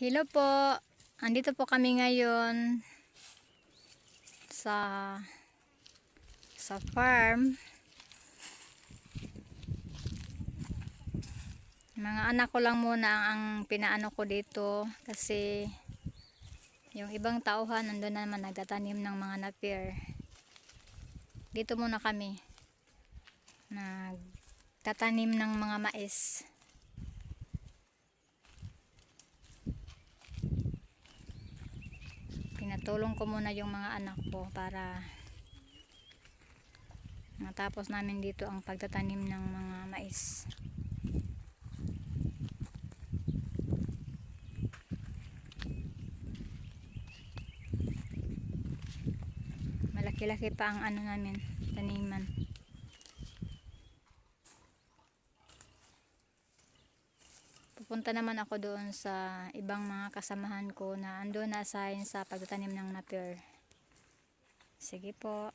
Hello po. Andito po kami ngayon sa sa farm. Mga anak ko lang muna ang, ang pinaano ko dito kasi yung ibang tauhan nandun naman nagtatanim ng mga napier. Dito muna kami nagtatanim ng mga mais. Pinatulong ko muna yung mga anak ko para matapos namin dito ang pagtatanim ng mga mais. Malaki-laki pa ang ano namin taniman pupunta naman ako doon sa ibang mga kasamahan ko na ando na assign sa pagtatanim ng napier. Sige po.